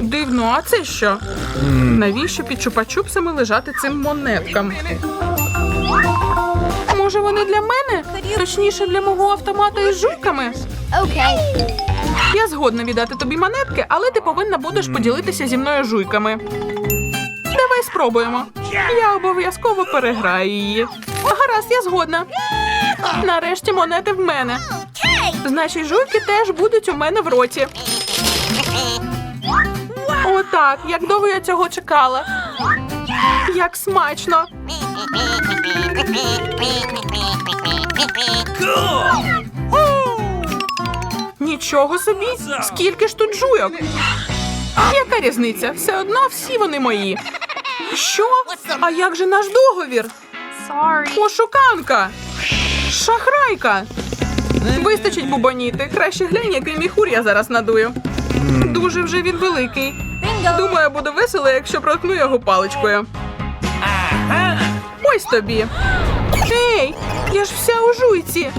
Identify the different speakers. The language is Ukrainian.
Speaker 1: Дивно, а це що? Навіщо під чупа-чупсами лежати цим монеткам? Може, вони для мене? Точніше, для мого автомата із жуйками?
Speaker 2: Okay.
Speaker 1: Я згодна віддати тобі монетки, але ти повинна будеш поділитися зі мною жуйками. Давай спробуємо. Я обов'язково переграю її. Гаразд, я згодна. Нарешті монети в мене. Значить, жуйки теж будуть у мене в роті. Отак, як довго я цього чекала. Як смачно. Нічого собі, скільки ж тут жуйок? Яка різниця? Все одно всі вони мої. Що? А як же наш договір?
Speaker 2: Sorry.
Speaker 1: Ошуканка! Шахрайка! Вистачить бубоніти. Краще глянь, який міхур я зараз надую. Дуже вже він великий. Думаю, буде весело, якщо проткну його паличкою. Ось тобі. Ей, я ж вся у жуйці.